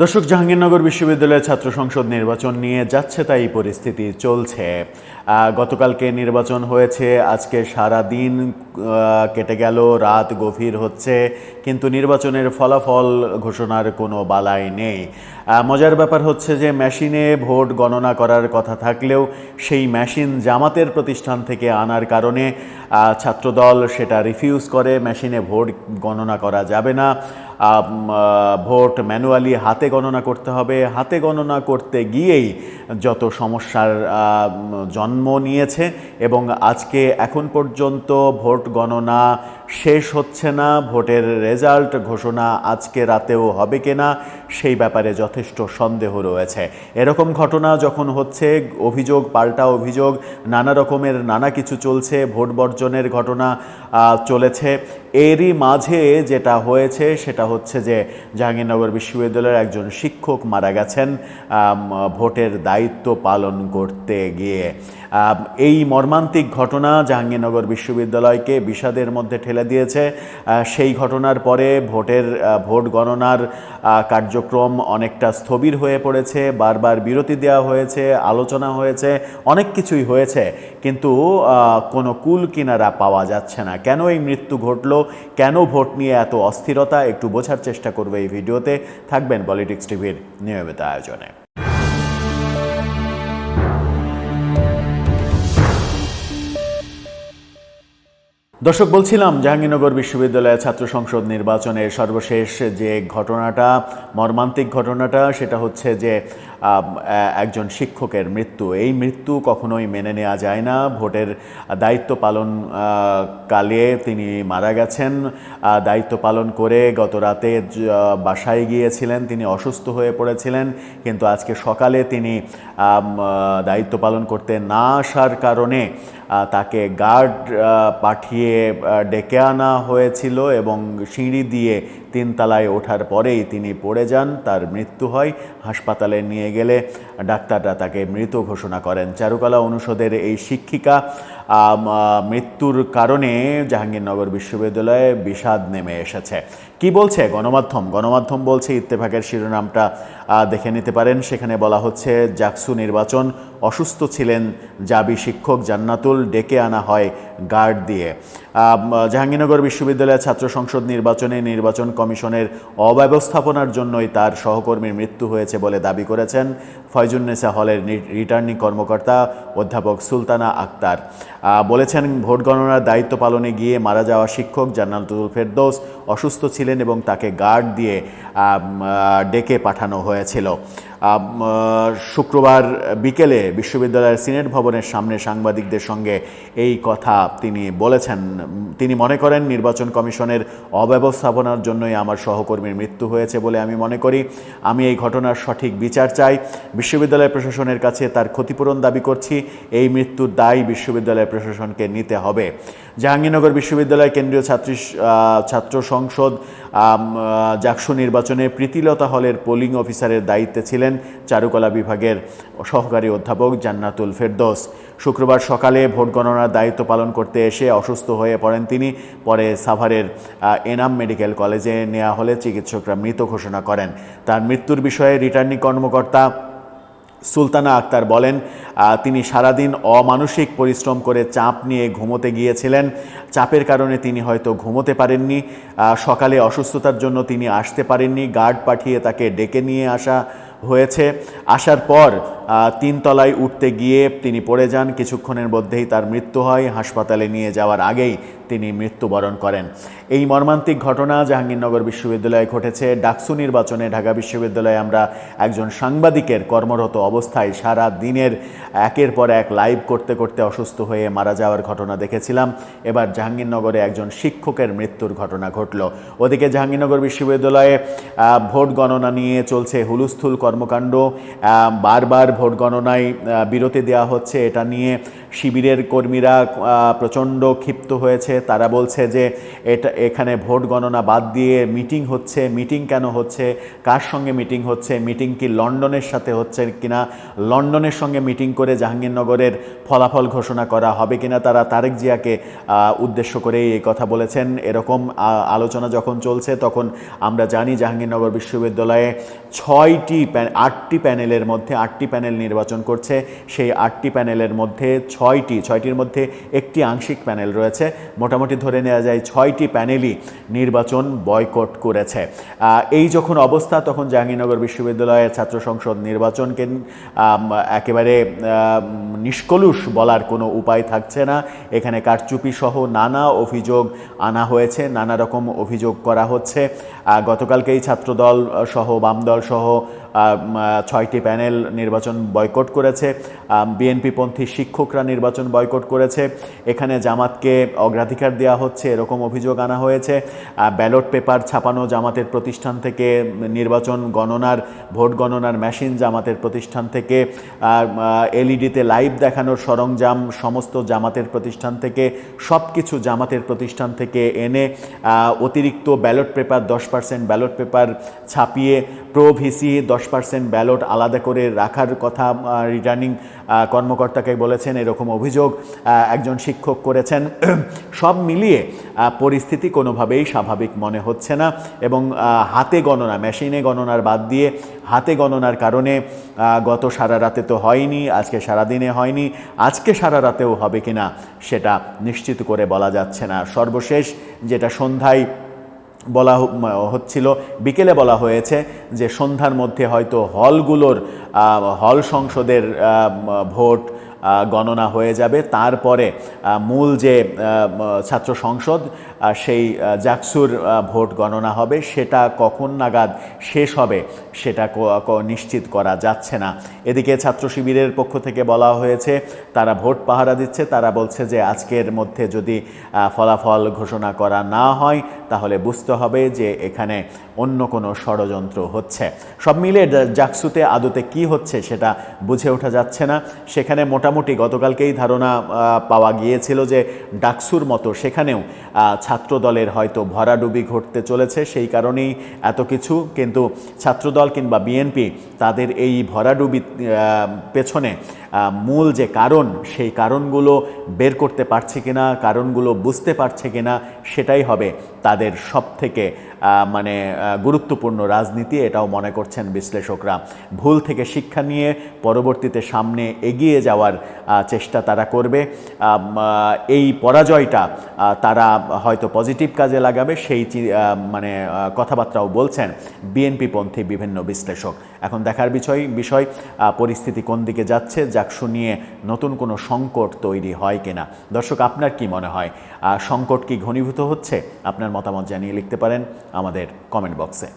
দর্শক, জাহাঙ্গীরনগর বিশ্ববিদ্যালয়ের ছাত্র সংসদ নির্বাচন নিয়ে যাচ্ছে তাই পরিস্থিতি চলছে। গতকালকে নির্বাচন হয়েছে, আজকে সারা দিন কেটে গেল, রাত গভীর হচ্ছে, কিন্তু নির্বাচনের ফলাফল ঘোষণার কোনো বালাই নেই। মজার ব্যাপার হচ্ছে যে মেশিনে ভোট গণনা করার কথা থাকলেও সেই মেশিন জামাতের প্রতিষ্ঠান থেকে আনার কারণে ছাত্রদল সেটা রিফিউজ করে, মেশিনে ভোট গণনা করা যাবে না। ভোট ম্যানুয়ালি হাতে গণনা করতে হবে। হাতে গণনা করতে গিয়েই যত সমস্যার জন্ম নিয়েছে এবং আজকে এখন পর্যন্ত ভোট গণনা শেষ হচ্ছে না, ভোটের রেজাল্ট ঘোষণা আজকে রাতেও হবে কিনা সেই ব্যাপারে যথেষ্ট সন্দেহ রয়েছে। এরকম ঘটনা যখন হচ্ছে, অভিযোগ, পাল্টা অভিযোগ, নানা রকমের নানা কিছু চলছে, ভোট বর্জনের ঘটনা চলেছে। এরই মাঝে যেটা হয়েছে সেটা হচ্ছে যে জাহাঙ্গীরনগর বিশ্ববিদ্যালয়ের একজন শিক্ষক মারা গেছেন ভোটের দায়িত্ব পালন করতে গিয়ে। এই মর্মান্তিক ঘটনা জাহাঙ্গীরনগর বিশ্ববিদ্যালয়কে বিষাদের মধ্যে ঠেলে দিয়েছে। সেই ঘটনার পরে ভোটের ভোট গণনার কার্যক্রম অনেকটা স্থবির হয়ে পড়েছে। বারবার বিরতি দেওয়া হয়েছে, আলোচনা হয়েছে, অনেক কিছুই হয়েছে। কিন্তু কোনো কুল কিনারা পাওয়া যাচ্ছে না। কেন এই মৃত্যু ঘটলো? কেন ভোট নিয়ে এত অস্থিরতা? একটু বোঝার চেষ্টা করবে এই ভিডিওতে। থাকবেন পলিটিক্স টিভির নিয়মিত আয়োজনে। দর্শক, বলছিলাম জাহাঙ্গীরনগর বিশ্ববিদ্যালয়ের ছাত্র সংসদ নির্বাচনের সর্বশেষ যে ঘটনাটা, মর্মান্তিক ঘটনাটা, সেটা হচ্ছে যে একজন শিক্ষকের মৃত্যু। এই মৃত্যু কখনোই মেনে নেওয়া যায় না। ভোটের দায়িত্ব পালন কালে তিনি মারা গেছেন। দায়িত্ব পালন করে গত রাতে বাসায় গিয়েছিলেন। তিনি অসুস্থ হয়ে পড়েছিলেন। কিন্তু আজকে সকালে তিনি দায়িত্ব পালন করতে না আসার কারণে তাকে গার্ড পাঠিয়ে ডেকে আনা হয়েছিল এবং সিঁড়ি দিয়ে তিনতলায় ওঠার পরেই তিনি পড়ে যান। তার মৃত্যু হয় হাসপাতালে নিয়ে গেলে ডাক্তাররা তাকে মৃত ঘোষণা করেন। চারুকলা অনুষদের এই শিক্ষিকা মৃত্যুর কারণে জাহাঙ্গীরনগর বিশ্ববিদ্যালয়ে বিষাদ নেমে এসেছে। কি বলছে? গণমাধ্যম। গণমাধ্যম বলছে ইত্তেফাকের শিরোনামটা দেখে নিতে পারেন। সেখানে বলা হচ্ছে, জাকসু নির্বাচন, অসুস্থ ছিলেন জাবি শিক্ষক জান্নাতুল, ডেকে আনা হয় গার্ড দিয়ে। জাহাঙ্গীরনগর বিশ্ববিদ্যালয়ের ছাত্র সংসদ নির্বাচনে নির্বাচন কমিশনের অব্যবস্থাপনার জন্যই তার সহকর্মীর মৃত্যু হয়েছে বলে দাবি করেছেন ফয়জুন্নেসা হলের রিটার্নিং কর্মকর্তা অধ্যাপক সুলতানা আক্তার। বলেছেন, ভোট গণনার দায়িত্ব পালনে গিয়ে মারা যাওয়া শিক্ষক জান্নাতুল ফেরদৌস, অসুস্থ ছিলেন এবং তাকে গার্ড দিয়ে ডেকে পাঠানো হয়েছিল। শুক্রবার বিকেলে বিশ্ববিদ্যালয়ের সিনেট ভবনের সামনে সাংবাদিকদের সঙ্গে এই কথা তিনি বলেছেন। তিনি মনে করেন, নির্বাচন কমিশনের অব্যবস্থাপনার জন্যই আমার সহকর্মীর মৃত্যু হয়েছে বলে আমি মনে করি। আমি এই ঘটনার সঠিক বিচার চাই। বিশ্ববিদ্যালয় প্রশাসনের কাছে তার ক্ষতিপূরণ দাবি করছি। এই মৃত্যুর দায় বিশ্ববিদ্যালয় প্রশাসনকে নিতে হবে। জাহাঙ্গীরনগর বিশ্ববিদ্যালয় কেন্দ্রীয় ছাত্রী ছাত্র সংসদ জাকসু নির্বাচনে প্রীতিলতা হলের পোলিং অফিসারের দায়িত্বে ছিলেন চারুকলা বিভাগের সহকারী অধ্যাপক জান্নাতুল ফেরদোস। শুক্রবার সকালে ভোট গণনার দায়িত্ব পালন করতে এসে অসুস্থ হয়ে পড়েন তিনি। পরে সাভারের এনাম মেডিকেল কলেজে নেওয়া হলে চিকিৎসকরা মৃত ঘোষণা করেন। তার মৃত্যুর বিষয়ে রিটার্নিং কর্মকর্তা সুলতানা আক্তার বলেন তিনি সারাদিন অমানসিক পরিশ্রম করে চাপ নিয়ে ঘুমোতে গিয়েছিলেন। চাপের কারণে তিনি হয়তো ঘুমোতে পারেননি। সকালে অসুস্থতার জন্য তিনি আসতে পারেননি। গার্ড পাঠিয়ে তাকে ডেকে নিয়ে আসা হয়েছে। আসার পর আহ, তিনতলায় উঠতে গিয়ে তিনি পড়ে যান। কিছুক্ষণের মধ্যেই তার মৃত্যু হয়। হাসপাতালে নিয়ে যাওয়ার আগেই তিনি মৃত্যুবরণ করেন। এই মর্মান্তিক ঘটনা জাহাঙ্গীরনগর বিশ্ববিদ্যালয়ে ঘটেছে। ডাকসু নির্বাচনে ঢাকা বিশ্ববিদ্যালয়ে আমরা একজন সাংবাদিকের কর্মরত অবস্থায় সারা দিনের একের পর এক লাইভ করতে করতে অসুস্থ হয়ে মারা যাওয়ার ঘটনা দেখেছিলাম। এবার জাহাঙ্গীরনগরে একজন শিক্ষকের মৃত্যুর ঘটনা ঘটল। ওদিকে জাহাঙ্গীরনগর বিশ্ববিদ্যালয়ে ভোট গণনা নিয়ে চলছে হুলুস্থুল কর্মকাণ্ড বারবার ভোট গণনায় বিরতি দেওয়া হচ্ছে এটা নিয়ে শিবিরের কর্মীরা প্রচণ্ড ক্ষিপ্ত হয়েছে। তারা বলছে যে এটা, এখানে ভোট গণনা বাদ দিয়ে মিটিং হচ্ছে। মিটিং কেন হচ্ছে? কার সঙ্গে মিটিং হচ্ছে? মিটিং কি লন্ডনের সাথে হচ্ছে কিনা? লন্ডনের সঙ্গে মিটিং করে জাহাঙ্গীরনগরের ফলাফল ঘোষণা করা হবে কিনা? তারা তারেক জিয়াকে উদ্দেশ্য করে এই কথা বলেছেন। এরকম আলোচনা যখন চলছে, তখন আমরা জানি জাহাঙ্গীরনগর বিশ্ববিদ্যালয়ে ছয়টি আটটি প্যানেলের মধ্যে, আটটি প্যানেল নির্বাচন করছে। সেই আটটি প্যানেলের মধ্যে ছয়টি, ছয়টির মধ্যে একটি আংশিক প্যানেল রয়েছে। মোটামুটি ধরে নেওয়া যায় ছয়টি প্যানেলই নির্বাচন বয়কট করেছে। এই যখন অবস্থা, তখন জাহাঙ্গীরনগর বিশ্ববিদ্যালয়ের ছাত্র সংসদ নির্বাচনকে একেবারে নিষ্কলুষ বলার কোনো উপায় থাকছে না। এখানে কারচুপি সহ নানা অভিযোগ আনা হয়েছে, নানা রকম অভিযোগ করা হচ্ছে। গতকালকেই ছাত্রদল সহ, বামদল সহ ছয়টি প্যানেল নির্বাচন বয়কট করেছে। বিএনপিপন্থী শিক্ষকরা নির্বাচন বয়কট করেছে। এখানে জামাতকে অগ্রাধিকার দেওয়া হচ্ছে, এরকম অভিযোগ আনা হয়েছে। ব্যালট পেপার ছাপানো জামাতের প্রতিষ্ঠান থেকে, নির্বাচন গণনার, ভোট গণনার মেশিন জামাতের প্রতিষ্ঠান থেকে এলইডিতে লাইভ দেখানোর সরঞ্জাম, সমস্ত জামাতের প্রতিষ্ঠান থেকে সব কিছু জামাতের প্রতিষ্ঠান থেকে এনে অতিরিক্ত ব্যালট পেপার, দশ পার্সেন্ট ব্যালট পেপার ছাপিয়ে, প্রো ভিসি দশ পার্সেন্ট ব্যালট আলাদা করে রাখার কথা রিটার্নিং কর্মকর্তাকে বলেছেন, এরকম অভিযোগ একজন শিক্ষক করেছেন। সব মিলিয়ে পরিস্থিতি কোনোভাবেই স্বাভাবিক মনে হচ্ছে না এবং হাতে গণনা, মেশিনে গণনার বাদ দিয়ে হাতে গণনার কারণে গত সারা রাতে তো হয়নি, আজকে সারাদিনে হয়নি, আজকে সারা রাতেও হবে কিনা সেটা নিশ্চিত করে বলা যাচ্ছে না। সর্বশেষ যেটা সন্ধ্যায় বলা হচ্ছিল বিকেলে বলা হয়েছে যে সন্ধ্যার মধ্যে হয়তো হলগুলোর হল সংসদের ভোট গণনা হয়ে যাবে। তারপরে মূল যে ছাত্র সংসদ সেই জাকসুর ভোট গণনা হবে। সেটা কখন নাগাদ শেষ হবে সেটা নিশ্চিত করা যাচ্ছে না। এদিকে ছাত্র শিবিরের পক্ষ থেকে বলা হয়েছে, তারা ভোট পাহারা দিচ্ছে। তারা বলছে যে, আজকের মধ্যে যদি ফলাফল ঘোষণা করা না হয়, তাহলে বুঝতে হবে যে, এখানে অন্য কোনো ষড়যন্ত্র হচ্ছে। সব মিলে জাকসুতে আদতে কি হচ্ছে সেটা বুঝে ওঠা যাচ্ছে না। সেখানে মোটামুটি গতকালকেই ধারণা পাওয়া গিয়েছিল যে ডাকসুর মতো সেখানেও ছাত্রদলের ছাত্র দলের হয়তো ভরাডুবি ঘটতে চলেছে। সেই কারণেই এত কিছু, কিন্তু ছাত্রদল কিংবা বিএনপি তাদের এই ভরাডুবি পেছনে মূল যে কারণ, সেই কারণগুলো বের করতে পারছে কিনা, কারণগুলো বুঝতে পারছে কিনা, সেটাই হবে তাদের সব থেকে মানে গুরুত্বপূর্ণ রাজনীতি, এটাও মনে করছেন বিশ্লেষকরা। ভুল থেকে শিক্ষা নিয়ে পরবর্তীতে সামনে এগিয়ে যাওয়ার চেষ্টা তারা করবে। এই পরাজয়টা তারা হয়তো পজিটিভ কাজে লাগাবে, সেই মানে কথাবার্তাও বলছেন বিএনপিপন্থী বিভিন্ন বিশ্লেষক। এখন দেখার বিষয় বিষয় পরিস্থিতি কোন দিকে যাচ্ছে জাকসু নিয়ে নতুন কোনো সংকট তৈরি হয় কিনা? দর্শক, আপনার কি মনে হয়? সংকট কি ঘনীভূত হচ্ছে? আপনার মতামত জানিয়ে লিখতে পারেন আমাদের কমেন্ট বক্সে